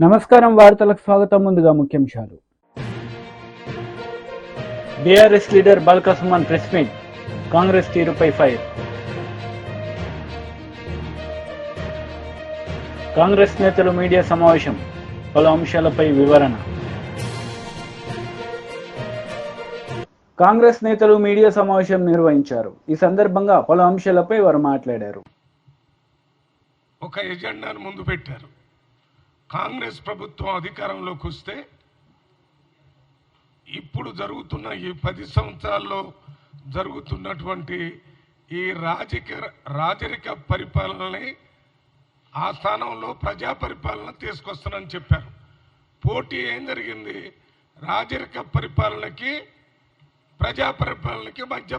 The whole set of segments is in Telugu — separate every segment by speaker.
Speaker 1: నమస్కారం వార్తలకు స్వాగతం. ముందుగా ముఖ్యాంశాలు. BRS leader Balka Suman press meet Congress తీరుపై ఫైర్. కాంగ్రెస్ నేతలు మీడియా సమావేశం పలు అంశాలపై వివరణ. కాంగ్రెస్ నేతలు మీడియా సమావేశం నిర్వహించారు. ఈ సందర్భంగా పలు అంశాలపై వారు మాట్లాడారు.
Speaker 2: ఒక ఎజెండాను ముందు పెట్టారు. కాంగ్రెస్ ప్రభుత్వం అధికారంలోకి వస్తే ఇప్పుడు జరుగుతున్న ఈ పది సంవత్సరాల్లో జరుగుతున్నటువంటి ఈ రాజకీయ రాజరిక పరిపాలనని ఆ స్థానంలో ప్రజా పరిపాలన తీసుకొస్తానని చెప్పారు. పోటీ ఏం జరిగింది? రాజరిక పరిపాలనకి ప్రజా పరిపాలనకి మధ్య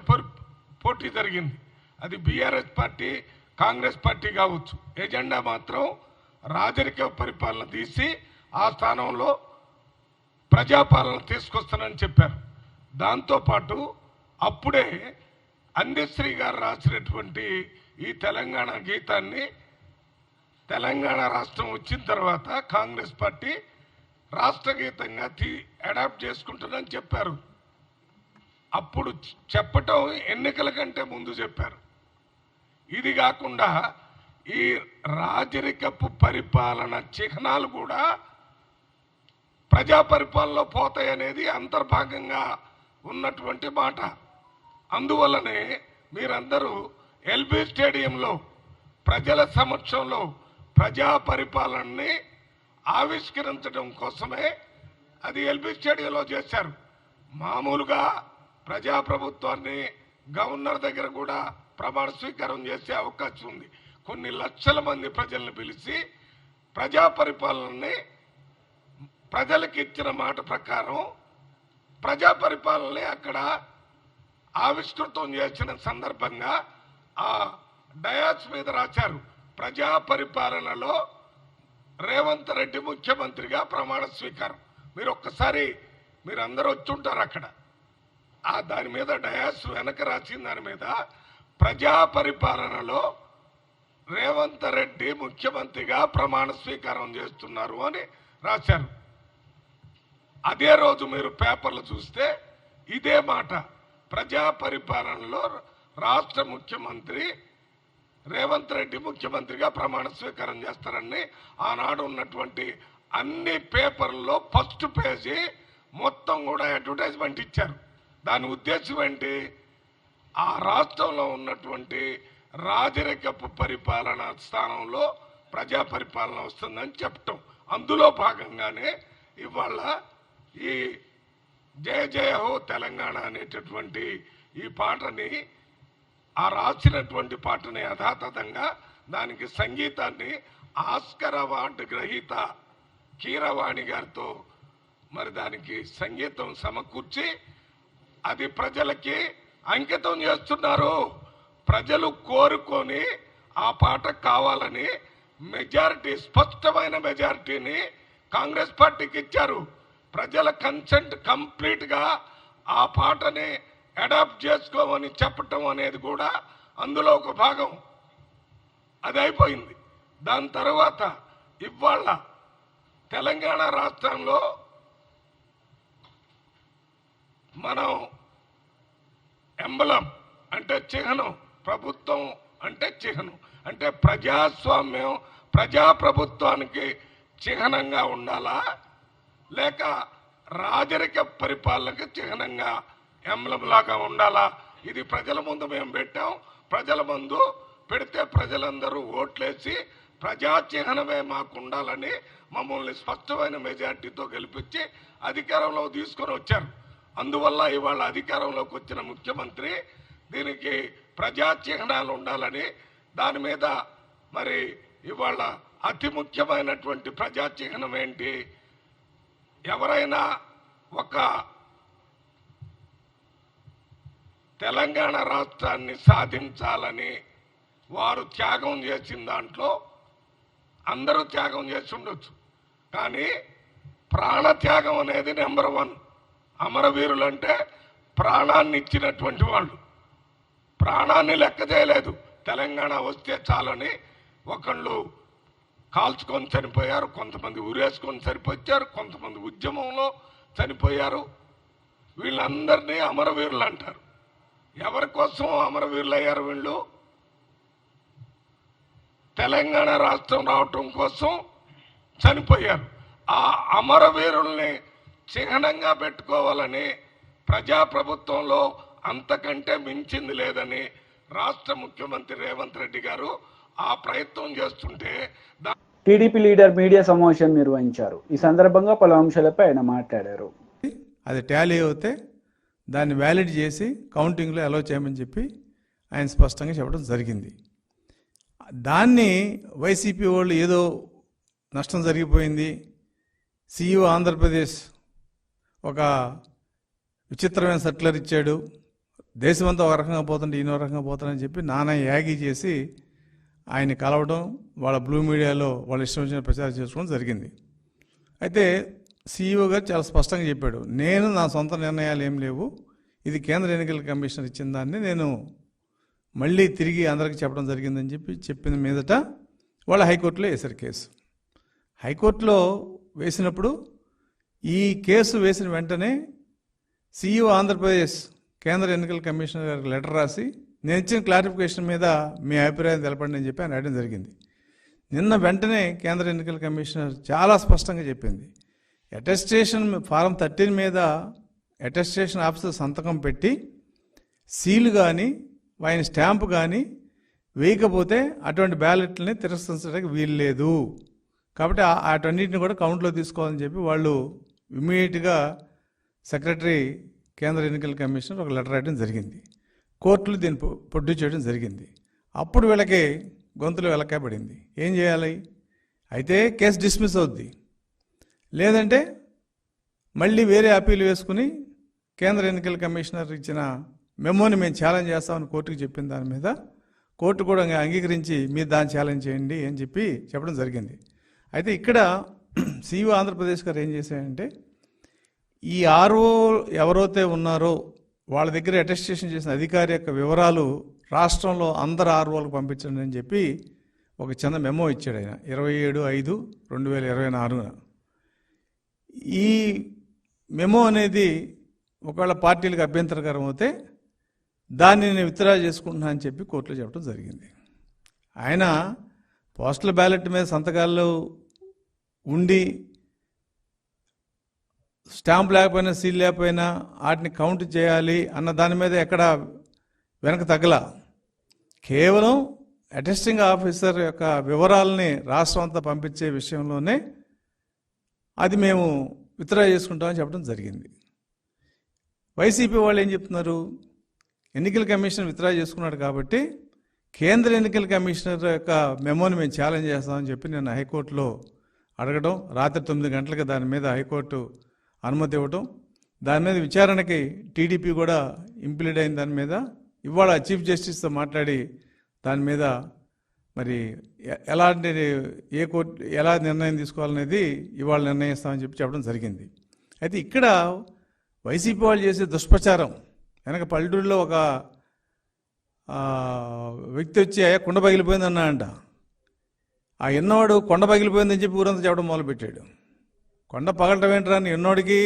Speaker 2: పోటీ జరిగింది. అది బీఆర్ఎస్ పార్టీ కాంగ్రెస్ పార్టీ కావచ్చు. ఎజెండా మాత్రం రాజరిక పరిపాలన తీసి ఆ స్థానంలో ప్రజాపాలన తీసుకొస్తానని చెప్పారు. దాంతోపాటు అప్పుడే అందశ్రీ గారు రాసినటువంటి ఈ తెలంగాణ గీతాన్ని తెలంగాణ రాష్ట్రం వచ్చిన తర్వాత కాంగ్రెస్ పార్టీ రాష్ట్ర గీతంగా తీ అడాప్ట్ చేసుకుంటుందని చెప్పారు. అప్పుడు చెప్పటం ఎన్నికల కంటే ముందు చెప్పారు. ఇది కాకుండా ఈ రాజరికపు పరిపాలన చిహ్నాలు కూడా ప్రజా పరిపాలనలో పోతాయి అనేది అంతర్భాగంగా ఉన్నటువంటి మాట. అందువల్లనే మీరందరూ ఎల్బీ స్టేడియంలో ప్రజల సమక్షంలో ప్రజా పరిపాలనని ఆవిష్కరించడం కోసమే అది ఎల్బీ స్టేడియంలో చేశారు. మామూలుగా ప్రజాప్రభుత్వాన్ని గవర్నర్ దగ్గర కూడా ప్రమాణ స్వీకారం చేసే అవకాశం ఉంది. కొన్ని లక్షల మంది ప్రజల్ని పిలిచి ప్రజా పరిపాలనని ప్రజలకు ఇచ్చిన మాట ప్రకారం ప్రజా పరిపాలనని అక్కడ ఆవిష్కృతం చేసిన సందర్భంగా ఆ డయాస్ మీద రాశారు. ప్రజా పరిపాలనలో రేవంత్ రెడ్డి ముఖ్యమంత్రిగా ప్రమాణ స్వీకారం. మీరు ఒక్కసారి మీరు అందరూ వచ్చి ఉంటారు అక్కడ. ఆ దాని మీద డయాస్ వెనక రాసిన దాని మీద ప్రజా పరిపాలనలో రేవంత్ రెడ్డి ముఖ్యమంత్రిగా ప్రమాణ స్వీకారం చేస్తున్నారు అని రాశారు. అదే రోజు మీరు పేపర్లు చూస్తే ఇదే మాట. ప్రజా పరిపాలనలో రాష్ట్ర ముఖ్యమంత్రి రేవంత్ రెడ్డి ముఖ్యమంత్రిగా ప్రమాణ స్వీకారం చేస్తారని ఆనాడు ఉన్నటువంటి అన్ని పేపర్లలో ఫస్ట్ పేజీ మొత్తం కూడా అడ్వర్టైజ్మెంట్ ఇచ్చారు. దాని ఉద్దేశం ఏంటి? ఆ రాష్ట్రంలో ఉన్నటువంటి రాజరికపు పరిపాలన స్థానంలో ప్రజా పరిపాలన వస్తుందని చెప్పటం. అందులో భాగంగానే ఇవాళ ఈ జయ జయ హో తెలంగాణ అనేటటువంటి ఈ పాటని ఆ రాసినటువంటి పాటని యథాతథంగా దానికి సంగీతాన్ని ఆస్కర్ అవార్డు గ్రహీత కీరవాణి గారితో మరి దానికి సంగీతం సమకూర్చి అది ప్రజలకి అంకితం చేస్తున్నారు. ప్రజలు కోరుకొని ఆ పాట కావాలని మెజారిటీ స్పష్టమైన మెజారిటీని కాంగ్రెస్ పార్టీకి ఇచ్చారు. ప్రజల కన్సెంట్ కంప్లీట్గా ఆ పాటని అడాప్ట్ చేసుకోమని చెప్పటం అనేది కూడా అందులో ఒక భాగం. అది అయిపోయింది. దాని తర్వాత ఇవాళ తెలంగాణ రాష్ట్రంలో మనం ఎంబలం అంటే చిహ్నం ప్రభుత్వం అంటే చిహ్నం. అంటే ప్రజాస్వామ్యం ప్రజాప్రభుత్వానికి చిహ్నంగా ఉండాలా? లేక రాజరిక పరిపాలనకి చిహ్నంగా ఎంబ్లంలాగా ఉండాలా? ఇది ప్రజల ముందు మేము పెట్టాం. ప్రజల ముందు పెడితే ప్రజలందరూ ఓట్లేసి ప్రజా చిహ్నమే మాకు ఉండాలని మమ్మల్ని స్పష్టమైన మెజార్టీతో గెలిపించి అధికారంలో తీసుకొని వచ్చారు. అందువల్ల ఇవాళ అధికారంలోకి వచ్చిన ముఖ్యమంత్రి దీనికి ప్రజా చిహ్నాలు ఉండాలని దాని మీద మరి ఇవాళ అతి ముఖ్యమైనటువంటి ప్రజా చిహ్నం ఏంటి? ఎవరైనా ఒక తెలంగాణ రాష్ట్రాన్ని సాధించాలని వారు త్యాగం చేసిన దాంట్లో అందరూ త్యాగం చేసి ఉండొచ్చు. కానీ ప్రాణత్యాగం అనేది నెంబర్ వన్. అమరవీరులు అంటే ప్రాణాన్ని ఇచ్చినటువంటి వాళ్ళు. ప్రాణాన్ని లెక్క చేయలేదు. తెలంగాణ వస్తే చాలని ఒకళ్ళు కాల్చుకొని చనిపోయారు కొంతమంది ఉరేసుకొని చనిపోయారు కొంతమంది ఉద్యమంలో చనిపోయారు. వీళ్ళందరినీ అమరవీరులు అంటారు. ఎవరి కోసం అమరవీరులు అయ్యారు వీళ్ళు? తెలంగాణ రాష్ట్రం రావటం కోసం చనిపోయారు. ఆ అమరవీరుల్ని చిహ్నంగా పెట్టుకోవాలని ప్రజాప్రభుత్వంలో అంతకంటే మించింది లేదని రాష్ట్ర ముఖ్యమంత్రి రేవంత్ రెడ్డి గారు ఆ ప్రయత్నం చేస్తుంటే
Speaker 1: టీడీపీ లీడర్ మీడియా సమావేశం నిర్వహించారు. ఈ సందర్భంగా పలు అంశాలపై ఆయన మాట్లాడారు.
Speaker 3: అది టాలీ అవుతే దాన్ని వ్యాలిడ్ చేసి కౌంటింగ్లో అలౌ చేయమని చెప్పి ఆయన స్పష్టంగా చెప్పడం జరిగింది. దాన్ని వైసీపీ వాళ్ళు ఏదో నష్టం జరిగిపోయింది. సీఈఓ ఆంధ్రప్రదేశ్ ఒక విచిత్రమైన సర్క్యులర్ ఇచ్చాడు. దేశమంతా ఒక రకంగా పోతుంటే ఈయన ఒక రకంగా పోతుందని చెప్పి నానా యాగి చేసి ఆయన కలవడం వాళ్ళ బ్లూ మీడియాలో వాళ్ళ ఇష్టం వచ్చిన ప్రచారం చేసుకోవడం జరిగింది. అయితే సీఈఓ గారు చాలా స్పష్టంగా చెప్పాడు నేను నా సొంత నిర్ణయాలు ఏం లేవు. ఇది కేంద్ర ఎన్నికల కమిషనర్ ఇచ్చిన దాన్ని నేను మళ్ళీ తిరిగి అందరికి చెప్పడం జరిగిందని చెప్పి చెప్పిన మీదట వాళ్ళ హైకోర్టులో వేశారు కేసు. హైకోర్టులో వేసినప్పుడు ఈ కేసు వేసిన వెంటనే సీఈఓ ఆంధ్రప్రదేశ్ కేంద్ర ఎన్నికల కమిషనర్ గారికి లెటర్ రాసి నేను ఇచ్చిన క్లారిఫికేషన్ మీద మీ అభిప్రాయం తెలపండి అని చెప్పి ఆయన రాయడం జరిగింది. నిన్న వెంటనే కేంద్ర ఎన్నికల కమిషనర్ చాలా స్పష్టంగా చెప్పింది. అటెస్టేషన్ ఫారం థర్టీన్ మీద అటెస్టేషన్ ఆఫీసర్ సంతకం పెట్టి సీలు కానీ ఆయన స్టాంప్ కానీ వేయకపోతే అటువంటి బ్యాలెట్లని తిరస్కరించడానికి వీలు లేదు. కాబట్టి ఆ- కూడా కౌంట్లో తీసుకోవాలని చెప్పి వాళ్ళు ఇమీడియట్గా సెక్రటరీ కేంద్ర ఎన్నికల కమిషనర్ ఒక లెటర్ రాయడం జరిగింది. కోర్టులు దీన్ని పొడ్డు చేయడం జరిగింది. అప్పుడు వీళ్ళకి గొంతులు వెలకబడింది. ఏం చేయాలి? అయితే కేసు డిస్మిస్ అవుద్ది. లేదంటే మళ్ళీ వేరే అప్పీలు వేసుకుని కేంద్ర ఎన్నికల కమిషనర్ ఇచ్చిన మెమోని మేము ఛాలెంజ్ చేస్తామని కోర్టుకు చెప్పిన దాని మీద కోర్టు కూడా అంగీకరించి మీరు దాన్ని ఛాలెంజ్ చేయండి అని చెప్పి చెప్పడం జరిగింది. అయితే ఇక్కడ సీఈఓ ఆంధ్రప్రదేశ్ గారు ఏం చేశారంటే ఈ ఆర్ఓ ఎవరైతే ఉన్నారో వాళ్ళ దగ్గర అటెస్టేషన్ చేసిన అధికారి యొక్క వివరాలు రాష్ట్రంలో అందరు ఆర్ఓలకు పంపించండి అని చెప్పి ఒక చిన్న మెమో ఇచ్చాడు ఆయన. ఇరవై ఏడు ఐదు రెండు వేల ఇరవై నాలుగున ఈ మెమో అనేది ఒకవేళ పార్టీలకు అభ్యంతరకరం అయితే దాన్ని నేను విత్డ్రా చేసుకుంటున్నా అని చెప్పి కోర్టులో చెప్పడం జరిగింది. ఆయన పోస్టల్ బ్యాలెట్ మీద సంతకాలు ఉండి స్టాంప్ లేకపోయినా సీల్ లేకపోయినా వాటిని కౌంట్ చేయాలి అన్న దాని మీద ఎక్కడ వెనక తగ్గల. కేవలం అటెస్టింగ్ ఆఫీసర్ యొక్క వివరాలని రాష్ట్రం అంతా పంపించే విషయంలోనే అది మేము విత్డ్రా చేసుకుంటామని చెప్పడం జరిగింది. వైసీపీ వాళ్ళు ఏం చెప్తున్నారు? ఎన్నికల కమిషన్ విత్డ్రా చేసుకున్నాడు కాబట్టి కేంద్ర ఎన్నికల కమిషనర్ యొక్క మెమోని మేము ఛాలెంజ్ చేస్తామని చెప్పి నేను హైకోర్టులో అడగడం రాత్రి తొమ్మిది గంటలకు దాని మీద హైకోర్టు అనుమతి ఇవ్వటం. దాని మీద విచారణకి టీడీపీ కూడా ఇంప్లీడ్ అయిన దాని మీద ఇవాళ చీఫ్ జస్టిస్తో మాట్లాడి దాని మీద మరి ఎ- ఎలాంటి ఏ కోర్టు ఎలా నిర్ణయం తీసుకోవాలనేది ఇవాళ నిర్ణయిస్తామని చెప్పి చెప్పడం జరిగింది. అయితే ఇక్కడ వైసీపీ వాళ్ళు చేసే దుష్ప్రచారం వెనక పల్లెటూరులో ఒక వ్యక్తి వచ్చి అయ్యా కొండ పగిలిపోయింది అన్నా అంట ఆ ఎన్నవాడు కొండ పగిలిపోయిందని చెప్పి ఊరంతా చెప్పడం మొదలుపెట్టాడు. కొండ పగలటం ఏంట్రా అని ఎన్నోడికి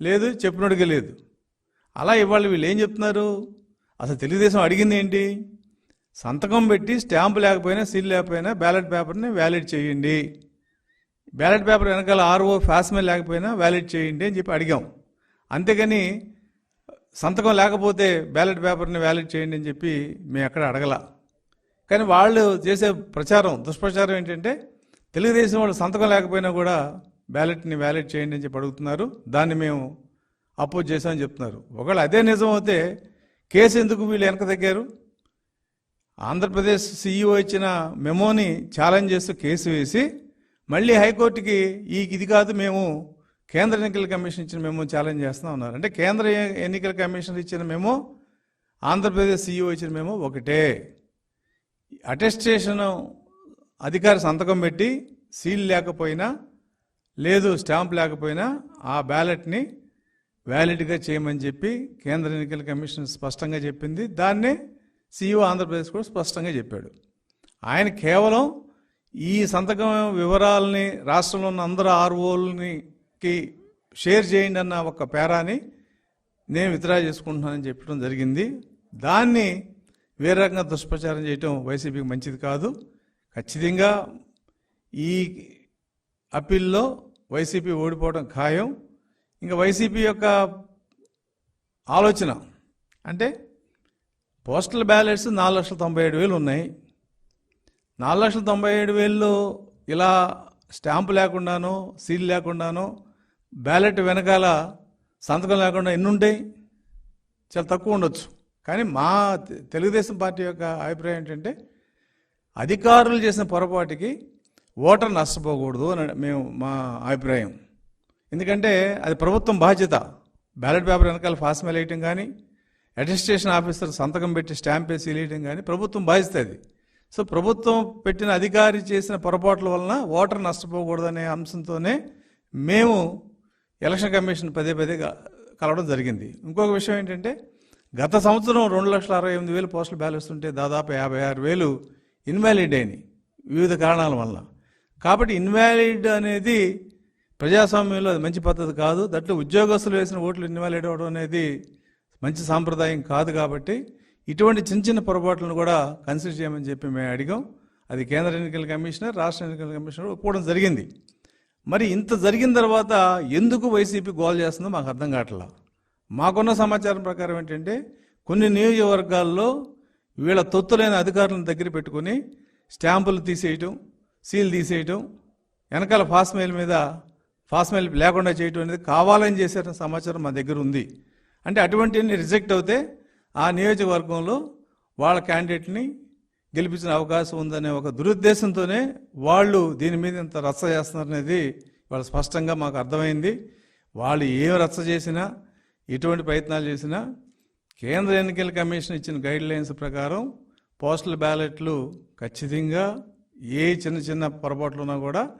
Speaker 3: లేదు చెప్పినోడికి లేదు. అలా ఇవాళ వీళ్ళు ఏం చెప్తున్నారు? అసలు తెలుగుదేశం అడిగింది ఏంటి సంతకం పెట్టి స్టాంపు లేకపోయినా సీల్ లేకపోయినా బ్యాలెట్ పేపర్ని వ్యాలిడ్ చేయండి. బ్యాలెట్ పేపర్ వెనకాల ఆర్ఓ ఫ్యాస్మెల్ లేకపోయినా వ్యాలిడ్ చేయండి అని చెప్పి అడిగాం. అంతేగాని సంతకం లేకపోతే బ్యాలెట్ పేపర్ని వ్యాలిడ్ చేయండి అని చెప్పి మేము ఎక్కడ అడగల. కానీ వాళ్ళు చేసే ప్రచారం దుష్ప్రచారం ఏంటంటే తెలుగుదేశం వాళ్ళు సంతకం లేకపోయినా కూడా బ్యాలెట్ని వ్యాలిడ్ చేయండి అని చెప్పి అడుగుతున్నారు. దాన్ని మేము అపోజ్ చేశామని చెప్తున్నారు. ఒకవేళ అదే నిజం అయితే కేసు ఎందుకు వీళ్ళు వెనక తగ్గారు? ఆంధ్రప్రదేశ్ సీఈఓ ఇచ్చిన మెమోని ఛాలెంజ్ చేస్తూ కేసు వేసి మళ్ళీ హైకోర్టుకి ఈ ఇది కాదు మేము కేంద్ర ఎన్నికల కమిషన్ ఇచ్చిన మెమో ఛాలెంజ్ చేస్తున్నా ఉన్నారు అంటే కేంద్ర ఎన్నికల కమిషన్ ఇచ్చిన మెమో ఆంధ్రప్రదేశ్ సీఈఓ ఇచ్చిన మెమో ఒకటే. అటెస్టేషన్ అధికారి సంతకం పెట్టి సీల్ లేకపోయినా లేదు స్టాంప్ లేకపోయినా ఆ బ్యాలెట్ని వ్యాలిడ్గా చేయమని చెప్పి కేంద్ర ఎన్నికల కమిషన్ స్పష్టంగా చెప్పింది. దాన్నే సీఈఓ ఆంధ్రప్రదేశ్ కూడా స్పష్టంగా చెప్పాడు. ఆయన కేవలం ఈ సంతకం వివరాలని రాష్ట్రంలో ఉన్న అందరు ఆర్ఓలకి షేర్ చేయండి అన్న ఒక పేరాని నేను విత్డ్రా చేసుకుంటున్నానని చెప్పడం జరిగింది. దాన్ని వేరే రకంగా దుష్ప్రచారం చేయటం వైసీపీకి మంచిది కాదు. ఖచ్చితంగా ఈ అప్పీల్లో వైసీపీ ఓడిపోవడం ఖాయం. ఇంకా వైసీపీ యొక్క ఆలోచన. అంటే? పోస్టల్ బ్యాలెట్స్ నాలుగు లక్షల తొంభై ఏడు వేలు ఉన్నాయి. నాలుగు లక్షల తొంభై ఏడు వేలు ఇలా స్టాంపు లేకుండానో సీల్ లేకుండానో బ్యాలెట్ వెనకాల సంతకం లేకుండా ఎన్ని ఉంటాయి చాలా తక్కువ ఉండొచ్చు. కానీ మా తెలుగుదేశం పార్టీ యొక్క అభిప్రాయం ఏంటంటే అధికారులు చేసిన పొరపాటుకి ఓటర్ నష్టపోకూడదు అని మేము మా అభిప్రాయం. ఎందుకంటే అది ప్రభుత్వం బాధ్యత. బ్యాలెట్ పేపర్ వెనకాల ఫాస్ట్ మెయిల్ వేయటం కానీ అడ్మినిస్ట్రేషన్ ఆఫీసర్ సంతకం పెట్టి స్టాంప్ వేసి వేయటం కానీ ప్రభుత్వం బాధ్యత అది. సో ప్రభుత్వం పెట్టిన అధికారి చేసిన పొరపాట్ల వలన ఓటర్ నష్టపోకూడదనే అంశంతోనే మేము ఎలక్షన్ కమిషన్ పదే పదే కలవడం జరిగింది. ఇంకొక విషయం ఏంటంటే గత సంవత్సరం రెండు లక్షల అరవై ఎనిమిది వేలు పోస్టల్ బ్యాలెన్స్ ఉంటే దాదాపు యాభై ఆరు వేలు ఇన్వాలిడ్ అయినాయి వివిధ కారణాల వల్ల కాబట్టి ఇన్వాలిడ్ అనేది ప్రజాస్వామ్యంలో అది మంచి పద్ధతి కాదు. దట్లో ఉద్యోగస్తులు వేసిన ఓట్లు ఇన్వాలిడ్ అవ్వడం అనేది మంచి సాంప్రదాయం కాదు కాబట్టి ఇటువంటి చిన్న చిన్న పొరపాట్లను కూడా కన్సిడర్ చేయమని చెప్పి మేము అడిగాం. అది కేంద్ర ఎన్నికల కమిషనర్ రాష్ట్ర ఎన్నికల కమిషనర్ ఒప్పుకోవడం జరిగింది. మరి ఇంత జరిగిన తర్వాత ఎందుకు వైసీపీ గోల్ చేస్తుందో మాకు అర్థం కావట్లా. మాకున్న సమాచారం ప్రకారం ఏంటంటే కొన్ని నియోజకవర్గాల్లో వీళ్ళ తొత్తులైన అధికారులను దగ్గర పెట్టుకుని స్టాంపులు తీసేయటం సీల్ తీసేయటం వెనకాల ఫాస్మెయిల్ మీద ఫాస్మెయిల్ లేకుండా చేయటం అనేది కావాలని చేసిన సమాచారం మా దగ్గర ఉంది. అంటే అటువంటివన్నీ రిజెక్ట్ అవుతే ఆ నియోజకవర్గంలో వాళ్ళ క్యాండిడేట్ని గెలిపించిన అవకాశం ఉందనే ఒక దురుద్దేశంతోనే వాళ్ళు దీని మీద ఇంత రచ్చ చేస్తున్నారనేది వాళ్ళు స్పష్టంగా మాకు అర్థమైంది. వాళ్ళు ఏం రచ్చ చేసినా ఎటువంటి ప్రయత్నాలు చేసినా కేంద్ర ఎన్నికల కమిషన్ ఇచ్చిన గైడ్ లైన్స్ ప్రకారం పోస్టల్ బ్యాలెట్లు ఖచ్చితంగా ఏ చిన్న చిన్న పొరపాట్లు ఉన్నా కూడా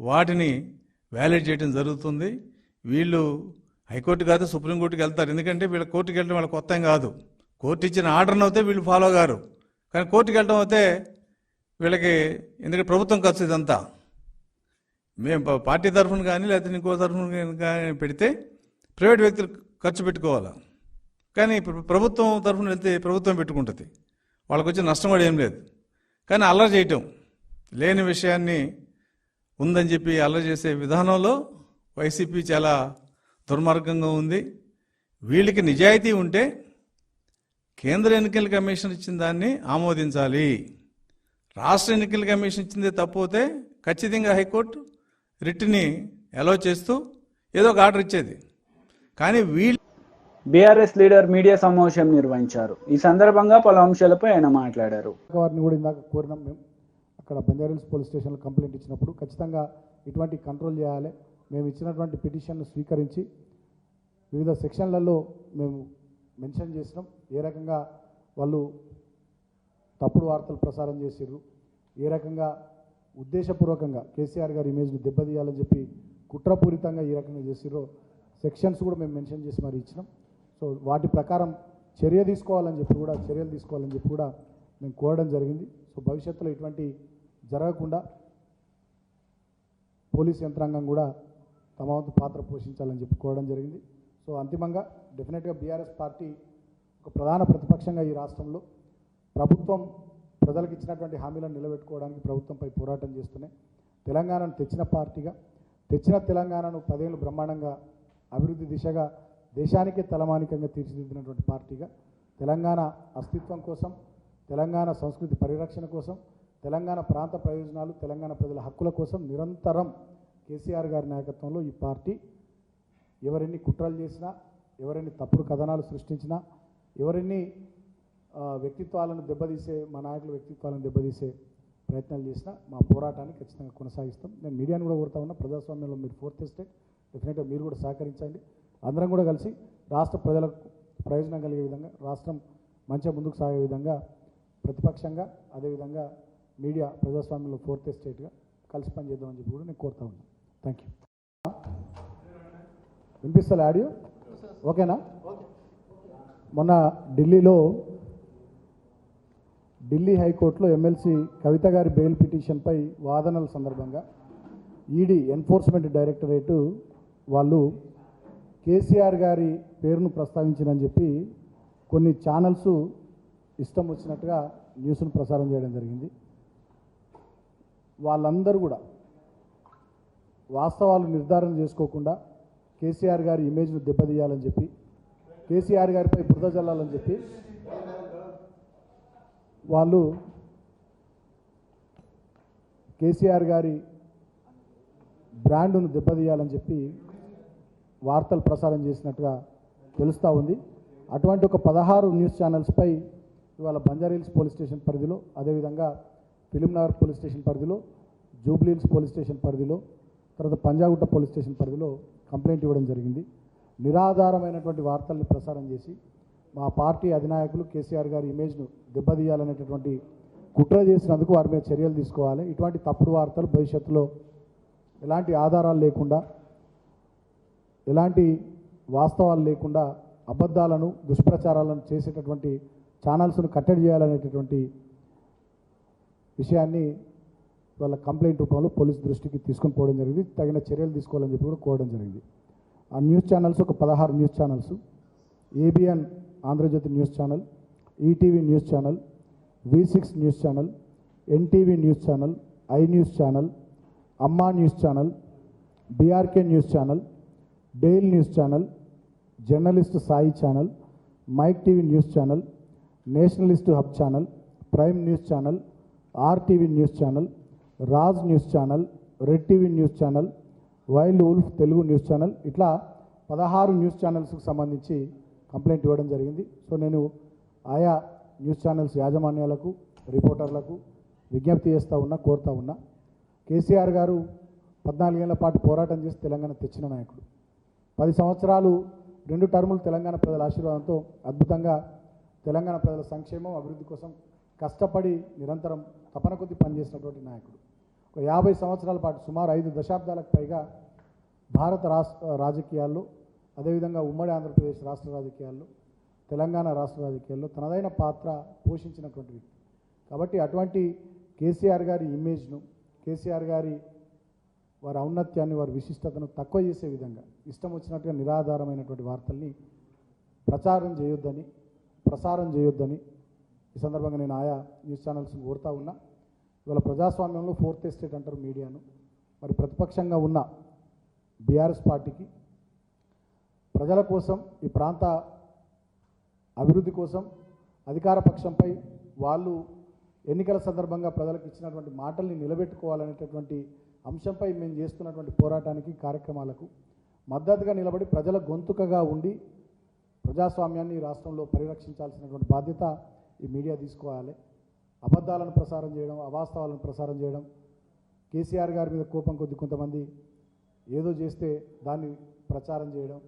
Speaker 3: వాటిని వ్యాలిడ్ చేయడం జరుగుతుంది. వీళ్ళు హైకోర్టు కాదు సుప్రీంకోర్టుకి వెళ్తారు. ఎందుకంటే వీళ్ళ కోర్టుకి వెళ్ళడం వాళ్ళ కొత్త కాదు. కోర్టు ఇచ్చిన ఆర్డర్ని అయితే వీళ్ళు ఫాలో గారు. కానీ కోర్టుకి వెళ్ళడం అయితే వీళ్ళకి ఎందుకంటే ప్రభుత్వం ఖర్చు ఇదంతా. మేము పార్టీ తరఫున కానీ లేకపోతే ఇంకో తరఫున కానీ పెడితే ప్రైవేట్ వ్యక్తులు ఖర్చు పెట్టుకోవాలి. కానీ ఇప్పుడు ప్రభుత్వం తరఫున వెళ్తే ప్రభుత్వం పెట్టుకుంటుంది. వాళ్ళకి వచ్చే నష్టం కూడా ఏం లేదు. కానీ అల్లరి చేయటం. లేని విషయాన్ని ఉందని చెప్పి చేసే విధానంలో వైసీపీ చాలా దుర్మార్గంగా ఉంది. వీళ్ళకి నిజాయితీ ఉంటే కేంద్ర ఎన్నికల కమిషన్ ఇచ్చిన దాన్ని ఆమోదించాలి. రాష్ట్ర ఎన్నికల కమిషన్ ఇచ్చిందే తప్పితే ఖచ్చితంగా హైకోర్టు రిట్ని అలో చేస్తూ ఏదో ఒక ఆర్డర్ ఇచ్చేది. కానీ వీళ్ళు
Speaker 1: బీఆర్ఎస్ లీడర్ మీడియా సమావేశం నిర్వహించారు. ఈ సందర్భంగా పలు అంశాలపై ఆయన మాట్లాడారు.
Speaker 4: వారిని కూడా ఇందాక కోరినాం మేము. అక్కడ బంజారీల్స్ పోలీస్ స్టేషన్లో కంప్లైంట్ ఇచ్చినప్పుడు ఖచ్చితంగా ఇటువంటి కంట్రోల్ చేయాలి. మేము ఇచ్చినటువంటి పిటిషన్ను స్వీకరించి వివిధ సెక్షన్లలో మేము మెన్షన్ చేసినాం. ఏ రకంగా వాళ్ళు తప్పుడు వార్తలు ప్రసారం చేసిర్రు ఏ రకంగా ఉద్దేశపూర్వకంగా కేసీఆర్ గారి ఇమేజ్ని దెబ్బతీయాలని చెప్పి కుట్రపూరితంగా ఏ రకంగా చేసిర్రో సెక్షన్స్ కూడా మేము మెన్షన్ చేసి మరి ఇచ్చినాం. సో వాటి ప్రకారం చర్య తీసుకోవాలని చెప్పి కూడా చర్యలు తీసుకోవాలని చెప్పి కూడా మేము కోరడం జరిగింది. సో భవిష్యత్తులో ఇటువంటి జరగకుండా పోలీస్ యంత్రాంగం కూడా తమ వంతు పాత్ర పోషించాలని చెప్పి కోరడం జరిగింది. సో అంతిమంగా డెఫినెట్గా బీఆర్ఎస్ పార్టీ ఒక ప్రధాన ప్రతిపక్షంగా ఈ రాష్ట్రంలో ప్రభుత్వం ప్రజలకు ఇచ్చినటువంటి హామీలను నిలబెట్టుకోవడానికి ప్రభుత్వంపై పోరాటం చేస్తున్నాయి. తెలంగాణను తెచ్చిన పార్టీగా తెచ్చిన తెలంగాణను పదేళ్ళు బ్రహ్మాండంగా అభివృద్ధి దిశగా దేశానికే తలమానికంగా తీర్చిదిద్దినటువంటి పార్టీగా తెలంగాణ అస్తిత్వం కోసం తెలంగాణ సంస్కృతి పరిరక్షణ కోసం తెలంగాణ ప్రాంత ప్రయోజనాలు తెలంగాణ ప్రజల హక్కుల కోసం నిరంతరం కేసీఆర్ గారి నాయకత్వంలో ఈ పార్టీ ఎవరెన్ని కుట్రలు చేసినా ఎవరిని తప్పుడు కథనాలు సృష్టించినా ఎవరిని వ్యక్తిత్వాలను దెబ్బతీసే మా నాయకుల వ్యక్తిత్వాలను దెబ్బతీసే ప్రయత్నాలు చేసినా మా పోరాటాన్ని ఖచ్చితంగా కొనసాగిస్తాం. నేను మీడియాను కూడా కోరుతా ఉన్నా ప్రజాస్వామ్యంలో మీరు ఫోర్త్ ఎస్టేట్ డెఫినెట్గా మీరు కూడా సహకరించండి. అందరం కూడా కలిసి రాష్ట్ర ప్రజలకు ప్రయోజనం కలిగే విధంగా రాష్ట్రం మంచిగా ముందుకు సాగే విధంగా ప్రతిపక్షంగా అదేవిధంగా మీడియా ప్రజాస్వామ్యంలో ఫోర్త్ ఎస్టేట్గా కలిసి పనిచేద్దామని చెప్పి కూడా నేను కోరుతా ఉన్నాను థ్యాంక్ యూ వినిపిస్తా ఆడియో? ఓకేనా? మొన్న ఢిల్లీలో ఢిల్లీ హైకోర్టులో ఎమ్మెల్సీ కవిత గారి బెయిల్ పిటిషన్పై వాదనల సందర్భంగా ఈడీ ఎన్ఫోర్స్మెంట్ డైరెక్టరేటు వాళ్ళు కేసీఆర్ గారి పేరును ప్రస్తావించినని చెప్పి కొన్ని ఛానల్స్ ఇష్టం వచ్చినట్టుగా న్యూస్ను ప్రసారం చేయడం జరిగింది. వాళ్ళందరూ కూడా వాస్తవాలు నిర్ధారణ చేసుకోకుండా కేసీఆర్ గారి ఇమేజ్ను దెబ్బతీయాలని చెప్పి కేసీఆర్ గారిపై బురద జల్లాలని చెప్పి వాళ్ళు కేసీఆర్ గారి బ్రాండును దెబ్బతీయాలని చెప్పి వార్తలు ప్రసారం చేసినట్టుగా తెలుస్తూ ఉంది. అటువంటి ఒక పదహారు న్యూస్ ఛానల్స్పై ఇవాళ బంజారీల్స్ పోలీస్ స్టేషన్ పరిధిలో అదేవిధంగా ఫిలింనగర్ పోలీస్ స్టేషన్ పరిధిలో జూబ్లీహిల్స్ పోలీస్ స్టేషన్ పరిధిలో తర్వాత పంజాగుట్ట పోలీస్ స్టేషన్ పరిధిలో కంప్లైంట్ ఇవ్వడం జరిగింది. నిరాధారమైనటువంటి వార్తల్ని ప్రసారం చేసి మా పార్టీ అధినాయకులు కేసీఆర్ గారి ఇమేజ్ను దెబ్బతీయాలనేటటువంటి కుట్ర చేసినందుకు వారి మీద చర్యలు తీసుకోవాలి. ఇటువంటి తప్పుడు వార్తలు భవిష్యత్తులో ఎలాంటి ఆధారాలు లేకుండా ఎలాంటి వాస్తవాలు లేకుండా అబద్ధాలను దుష్ప్రచారాలను చేసేటటువంటి ఛానల్స్ను కట్టడి చేయాలనేటటువంటి విషయాన్ని వాళ్ళ కంప్లైంట్ రూపంలో పోలీస్ దృష్టికి తీసుకొని పోవడం జరిగింది తగిన చర్యలు తీసుకోవాలని చెప్పి కూడా కోరడం జరిగింది ఆ న్యూస్ ఛానల్స్ ఒక పదహారు news channels ABN Andhra Jyothi news channel ETV news channel V six news channel NTV news channel I news channel Amma news channel BRK news channel daily news channel journalist Sai channel mike TV news channel nationalist hub channel prime news channel RTV news channel Raj news channel red TV news channel wild wolf Telugu news channel ఇట్లా పదహారు న్యూస్ ఛానల్స్కి సంబంధించి కంప్లైంట్ ఇవ్వడం జరిగింది. సో నేను ఆయా న్యూస్ ఛానల్స్ యాజమాన్యాలకు రిపోర్టర్లకు విజ్ఞప్తి చేస్తూ ఉన్నా కోరుతా ఉన్నా కేసీఆర్ గారు పద్నాలుగేళ్ళ పాటు పోరాటం చేసి తెలంగాణ తెచ్చిన నాయకుడు. పది సంవత్సరాలు రెండు టర్ములు తెలంగాణ ప్రజల ఆశీర్వాదంతో అద్భుతంగా తెలంగాణ ప్రజల సంక్షేమం అభివృద్ధి కోసం కష్టపడి నిరంతరం తపన కొద్ది పనిచేసినటువంటి నాయకుడు. ఒక యాభై సంవత్సరాల పాటు సుమారు ఐదు దశాబ్దాలకు పైగా భారత రాష్ట్ర రాజకీయాల్లో అదేవిధంగా ఉమ్మడి ఆంధ్రప్రదేశ్ రాష్ట్ర రాజకీయాల్లో తెలంగాణ రాష్ట్ర రాజకీయాల్లో తనదైన పాత్ర పోషించినటువంటి వ్యక్తి. కాబట్టి అటువంటి కేసీఆర్ గారి ఇమేజ్ను కేసీఆర్ గారి వారి ఔన్నత్యాన్ని వారి విశిష్టతను తక్కువ చేసే విధంగా ఇష్టం వచ్చినట్టుగా నిరాధారమైనటువంటి వార్తల్ని ప్రచారం చేయొద్దని ప్రసారం చేయొద్దని ఈ సందర్భంగా నేను ఆయా న్యూస్ ఛానల్స్ని కోరుతా ఉన్నా. ఇవాళ ప్రజాస్వామ్యంలో ఫోర్త్ ఎస్టేట్ అంటారు మీడియాను. మరి ప్రతిపక్షంగా ఉన్న బీఆర్ఎస్ పార్టీకి ప్రజల కోసం ఈ ప్రాంత అభివృద్ధి కోసం అధికార పక్షంపై వాళ్ళు ఎన్నికల సందర్భంగా ప్రజలకు ఇచ్చినటువంటి మాటల్ని నిలబెట్టుకోవాలనేటటువంటి అంశంపై మేము చేస్తున్నటువంటి పోరాటానికి కార్యక్రమాలకు మద్దతుగా నిలబడి ప్రజల గొంతుకగా ఉండి ప్రజాస్వామ్యాన్ని ఈ రాష్ట్రంలో పరిరక్షించాల్సినటువంటి బాధ్యత ఈ మీడియా తీసుకోవాలి. అబద్ధాలను ప్రసారం చేయడం అవాస్తవాలను ప్రసారం చేయడం కేసీఆర్ గారి మీద కోపం కొద్ది కొంతమంది ఏదో చేస్తే దాన్ని ప్రచారం చేయడం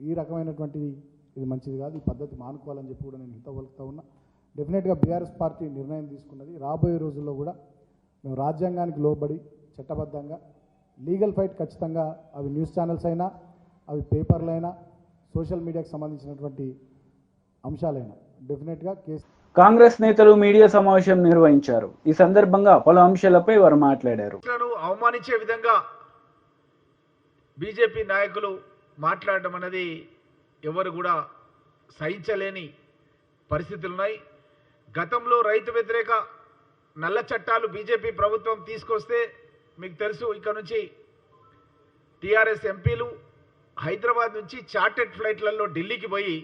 Speaker 4: ఈ రకమైనటువంటిది ఇది మంచిది కాదు ఈ పద్ధతి మానుకోవాలని చెప్పి కూడా నేను హితవలుకుతా ఉన్నా. డెఫినెట్గా బీఆర్ఎస్ పార్టీ నిర్ణయం తీసుకున్నది. రాబోయే రోజుల్లో కూడా మేము రాజ్యాంగానికి లోబడి చట్టబద్ధంగా లీగల్ ఫైట్ ఖచ్చితంగా అవి న్యూస్ ఛానల్స్ అయినా అవి పేపర్లైనా సోషల్ మీడియాకి సంబంధించినటువంటి అంశాలైనా. డెఫినెట్గా కేసు
Speaker 1: కాంగ్రెస్ నేతలు మీడియా సమావేశం నిర్వహించారు. ఈ సందర్భంగా పలు అంశాలపై వారు మాట్లాడారు.
Speaker 5: అవమానించే విధంగా బీజేపీ నాయకులు మాట్లాడడం అనేది ఎవరు కూడా సహించలేని పరిస్థితులు ఉన్నాయి. గతంలో రైతు వ్యతిరేక నల్ల చట్టాలు బీజేపీ ప్రభుత్వం తీసుకొస్తే మీకు తెలుసు ఇక్కడ నుంచి టీఆర్ఎస్ ఎంపీలు హైదరాబాద్ నుంచి చార్టెడ్ ఫ్లైట్లలో ఢిల్లీకి పోయి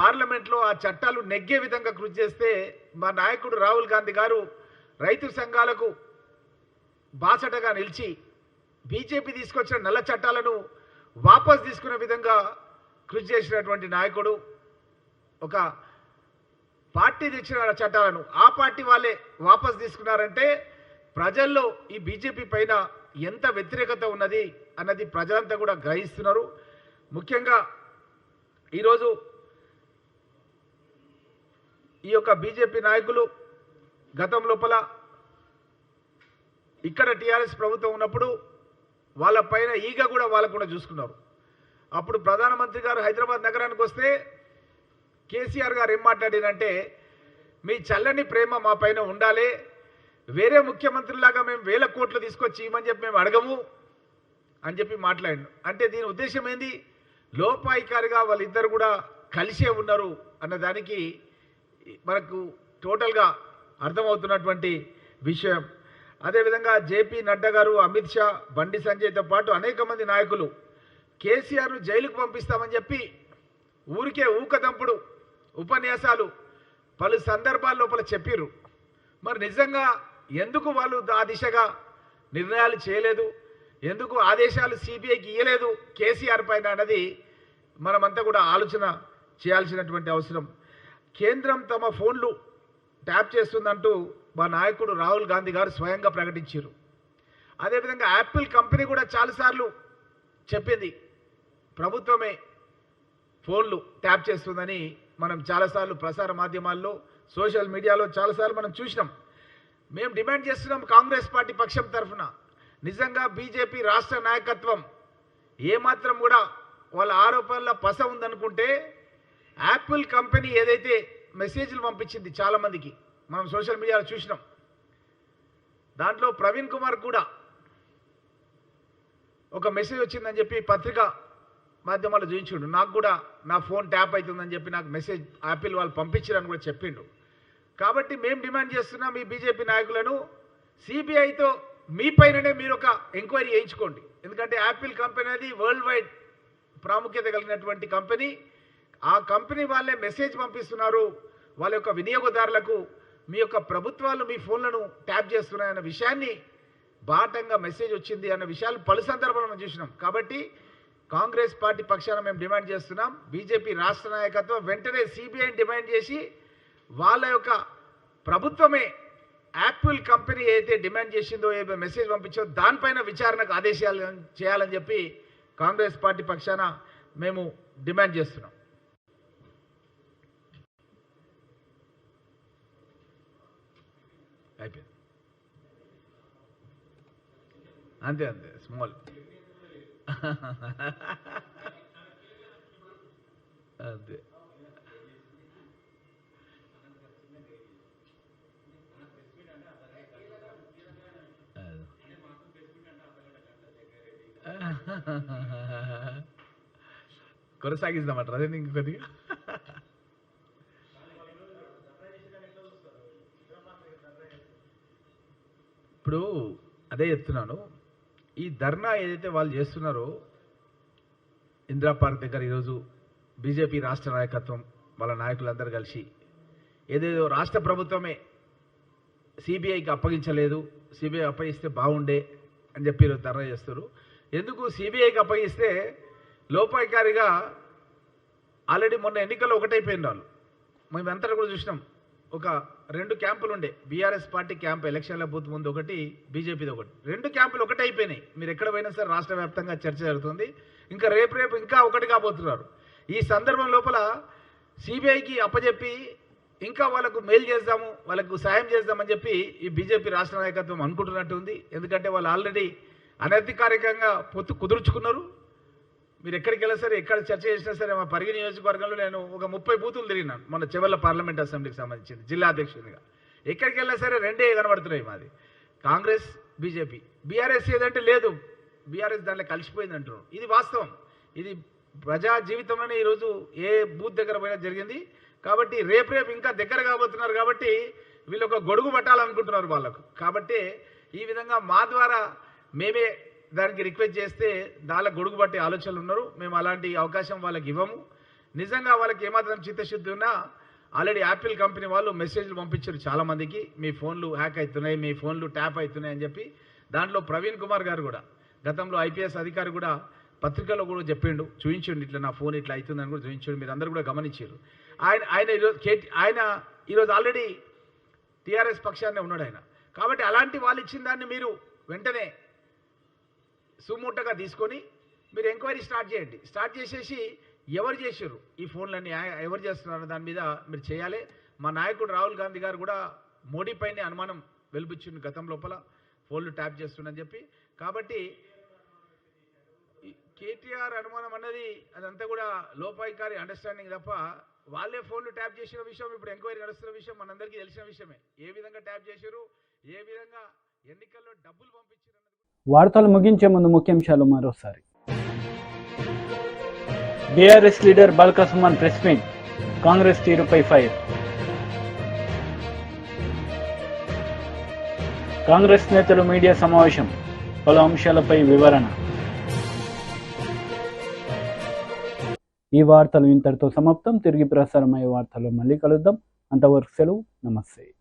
Speaker 5: పార్లమెంట్లో ఆ చట్టాలు నెగ్గే విధంగా కృషి చేస్తే మా నాయకుడు రాహుల్ గాంధీ గారు రైతు సంఘాలకు బాసటగా నిలిచి బీజేపీ తీసుకొచ్చిన నల్ల చట్టాలను వాపస్ తీసుకునే విధంగా కృషి చేసినటువంటి నాయకుడు. ఒక పార్టీ తెచ్చిన చట్టాలను ఆ పార్టీ వాళ్ళే వాపస్ తీసుకున్నారంటే ప్రజల్లో ఈ బీజేపీ పైన ఎంత వ్యతిరేకత ఉన్నది అన్నది ప్రజలంతా కూడా గ్రహిస్తున్నారు. ముఖ్యంగా ఈరోజు ఈ యొక్క బీజేపీ నాయకులు గతం లోపల ఇక్కడ టీఆర్ఎస్ ప్రభుత్వం ఉన్నప్పుడు వాళ్ళ పైన ఈగ కూడా వాళ్ళకు కూడా చూసుకున్నారు. అప్పుడు ప్రధానమంత్రి గారు హైదరాబాద్ నగరానికి వస్తే కేసీఆర్ గారు ఏం మాట్లాడారంటే మీ చల్లని ప్రేమ మా పైన ఉండాలి. వేరే ముఖ్యమంత్రిలాగా మేము వేల కోట్లు తీసుకొచ్చి ఇవ్వమని చెప్పి మేము అడగము అని చెప్పి మాట్లాడాను. అంటే దీని ఉద్దేశం ఏంది? లోపాయికారిగా వాళ్ళిద్దరు కూడా కలిసే ఉన్నారు అన్నదానికి మనకు టోటల్గా అర్థమవుతున్నటువంటి విషయం. అదేవిధంగా జేపీ నడ్డా గారు అమిత్ షా బండి సంజయ్తో పాటు అనేక మంది నాయకులు కేసీఆర్ను జైలుకు పంపిస్తామని చెప్పి ఊరికే ఊకదంపుడు ఉపన్యాసాలు పలు సందర్భాల లోపల చెప్పిర్రు. మరి నిజంగా ఎందుకు వాళ్ళు ఆ దిశగా నిర్ణయాలు చేయలేదు? ఎందుకు ఆదేశాలు సిబిఐకి ఇవ్వలేదు కేసీఆర్ పైన అన్నది మనమంతా కూడా ఆలోచన చేయాల్సినటువంటి అవసరం కేంద్రం తమ ఫోన్లు ట్యాప్ చేస్తుందంటూ మా నాయకుడు రాహుల్ గాంధీ గారు స్వయంగా ప్రకటించారు. అదేవిధంగా యాపిల్ కంపెనీ కూడా చాలాసార్లు చెప్పింది ప్రభుత్వమే ఫోన్లు ట్యాప్ చేస్తుందని మనం చాలాసార్లు ప్రసార మాధ్యమాల్లో సోషల్ మీడియాలో చాలాసార్లు మనం చూసినాం. మేము డిమాండ్ చేస్తున్నాం కాంగ్రెస్ పార్టీ పక్షం తరఫున. నిజంగా బీజేపీ రాష్ట్ర నాయకత్వం ఏమాత్రం కూడా వాళ్ళ ఆరోపణల పస ఉందనుకుంటే యాపిల్ కంపెనీ ఏదైతే మెసేజ్లు పంపించింది చాలామందికి మనం సోషల్ మీడియాలో చూసినాం. దాంట్లో ప్రవీణ్ కుమార్ కూడా ఒక మెసేజ్ వచ్చిందని చెప్పి పత్రిక మాధ్యమాలు చూపించిండు. నాకు కూడా నా ఫోన్ ట్యాప్ అవుతుందని చెప్పి నాకు మెసేజ్ యాపిల్ వాళ్ళు పంపించారని కూడా చెప్పిండు. కాబట్టి మేము డిమాండ్ చేస్తున్నాం మీ బీజేపీ నాయకులను. సిబిఐతో మీ పైననే మీరు ఒక ఎంక్వైరీ చేయించుకోండి. ఎందుకంటే యాపిల్ కంపెనీ అనేది వరల్డ్ వైడ్ ప్రాముఖ్యత కలిగినటువంటి కంపెనీ ఆ కంపెనీ వాళ్ళే మెసేజ్ పంపిస్తున్నారు. వాళ్ళ యొక్క వినియోగదారులకు మీ యొక్క ప్రభుత్వాలు మీ ఫోన్లను ట్యాప్ చేస్తున్నాయన్న విషయాన్ని బాటంగా మెసేజ్ వచ్చింది అన్న విషయాలు పలు సందర్భాలు మనం చూసినాం. కాబట్టి కాంగ్రెస్ పార్టీ పక్షాన మేము డిమాండ్ చేస్తున్నాం. బీజేపీ రాష్ట్ర నాయకత్వం వెంటనే సిబిఐని డిమాండ్ చేసి వాళ్ళ యొక్క ప్రభుత్వమే యాపిల్ కంపెనీ ఏదైతే డిమాండ్ చేసిందో ఏ మెసేజ్ పంపించో దానిపైన విచారణకు ఆదేశాలు చేయాలని చెప్పి కాంగ్రెస్ పార్టీ పక్షాన మేము డిమాండ్ చేస్తున్నాం అయిపోయింది అంతే అంతే. స్మాల్ అంతే. కొనసాగిస్తామంటారు అదే ఇంక కొద్దిగా? ఇప్పుడు అదే చెప్తున్నాను. ఈ ధర్నా ఏదైతే వాళ్ళు చేస్తున్నారో ఇందిరా పార్క్ దగ్గర ఈరోజు బీజేపీ రాష్ట్ర నాయకత్వం వాళ్ళ నాయకులందరూ కలిసి ఏదేదో రాష్ట్ర ప్రభుత్వమే సిబిఐకి అప్పగించలేదు సిబిఐ అప్పగిస్తే బాగుండే అని చెప్పి ఈరోజు ధర్నా చేస్తారు ఎందుకు సిబిఐకి అప్పగిస్తే లోపాయికారిగా ఆల్రెడీ మొన్న ఎన్నికల్లో ఒకటైపోయింది వాళ్ళు. మేమంతా కూడా చూసినాం. ఒక రెండు క్యాంపులు ఉండే. బీఆర్ఎస్ పార్టీ క్యాంప్ ఎలక్షన్ల బూత్ ముందు ఒకటి బీజేపీది ఒకటి. రెండు క్యాంపులు ఒకటి అయిపోయినాయి. మీరు ఎక్కడ పోయినా సరే రాష్ట్ర వ్యాప్తంగా చర్చ జరుగుతుంది. ఇంకా రేపు రేపు ఇంకా ఒకటి కాబోతున్నారు. ఈ సందర్భం లోపల సిబిఐకి అప్పజెప్పి ఇంకా వాళ్ళకు మెయిల్ చేద్దాము వాళ్ళకు సాయం చేద్దామని చెప్పి ఈ బీజేపీ రాష్ట్ర నాయకత్వం అనుకుంటున్నట్టు ఉంది. ఎందుకంటే వాళ్ళు ఆల్రెడీ అనధికారికంగా పొత్తు కుదుర్చుకున్నారు. మీరు ఎక్కడికి వెళ్ళినా సరే ఎక్కడ చర్చ చేసినా సరే మా పరిగి నియోజకవర్గంలో నేను ఒక ముప్పై బూతులు తిరిగినాను మన చివరి పార్లమెంట్ అసెంబ్లీకి సంబంధించింది జిల్లా అధ్యక్షునిగా ఎక్కడికి వెళ్ళినా సరే రెండే కనబడుతున్నాయి మాది. కాంగ్రెస్ బీజేపీ. బీఆర్ఎస్ ఏదంటే లేదు. బీఆర్ఎస్ దాంట్లో కలిసిపోయింది అంటున్నారు. ఇది వాస్తవం. ఇది ప్రజా జీవితంలోనే ఈరోజు ఏ బూత్ దగ్గర పోయినా జరిగింది. కాబట్టి రేపు రేపు ఇంకా దగ్గర కాబోతున్నారు కాబట్టి వీళ్ళు ఒక గొడుగు పట్టాలనుకుంటున్నారు వాళ్ళకు. కాబట్టి ఈ విధంగా మా ద్వారా మేమే దానికి రిక్వెస్ట్ చేస్తే దానిలో గొడుగు పట్టే ఆలోచనలు ఉన్నారు. మేము అలాంటి అవకాశం వాళ్ళకి ఇవ్వము. నిజంగా వాళ్ళకి ఏమాత్రం చిత్తశుద్ధి ఉన్నా ఆల్రెడీ యాపిల్ కంపెనీ వాళ్ళు మెసేజ్లు పంపించారు చాలామందికి మీ ఫోన్లు హ్యాక్ అవుతున్నాయి మీ ఫోన్లు ట్యాప్ అవుతున్నాయి అని చెప్పి. దాంట్లో ప్రవీణ్ కుమార్ గారు కూడా గతంలో ఐపీఎస్ అధికారి కూడా పత్రికలో కూడా చెప్పిండు చూపించండి ఇట్లా నా ఫోన్ ఇట్లా అవుతుందని కూడా చూపించండి మీరు అందరూ కూడా గమనించారు. ఆయన ఆయన ఈరోజు కేటీ ఆయన ఈరోజు ఆల్రెడీ టీఆర్ఎస్ పక్షాన్నే ఉన్నాడు ఆయన. కాబట్టి అలాంటి వాళ్ళు ఇచ్చిన దాన్ని మీరు వెంటనే సుమూటగా తీసుకొని మీరు ఎంక్వైరీ స్టార్ట్ చేయండి. స్టార్ట్ చేసేసి ఎవరు చేశారు? ఈ ఫోన్లన్నీ ఎవరు చేస్తున్నారు దాని మీద మీరు చేయాలి. మా నాయకుడు రాహుల్ గాంధీ గారు కూడా మోడీ పైనే అనుమానం వెలిపించింది గతం లోపల. ఫోన్లు ట్యాప్ చేస్తుండని చెప్పి. కాబట్టి కేటీఆర్ అనుమానం అన్నది అదంతా కూడా లోపాయికారి అండర్స్టాండింగ్ తప్ప వాళ్ళే ఫోన్లు ట్యాప్ చేసిన విషయం ఇప్పుడు ఎంక్వైరీ నడుస్తున్న విషయం మనందరికీ తెలిసిన విషయమే. ఏ విధంగా ట్యాప్ చేశారు? ఏ విధంగా ఎన్నికల్లో డబ్బులు పంపించారు
Speaker 1: వార్తలు ముగించే ముందు ముఖ్యాంశాలు మరోసారి. BRS leader Balka Suman press meet Congress తీరుపై ఫైర్. కాంగ్రెస్ నేతలు మీడియా సమావేశం పలు అంశాలపై వివరణ. ఈ వార్తలు ఇంతటితో సమాప్తం. తిరిగి ప్రసారమయ్యే వార్తలు మళ్ళీ కలుద్దాం. అంతవరకు సెలవు. నమస్తే.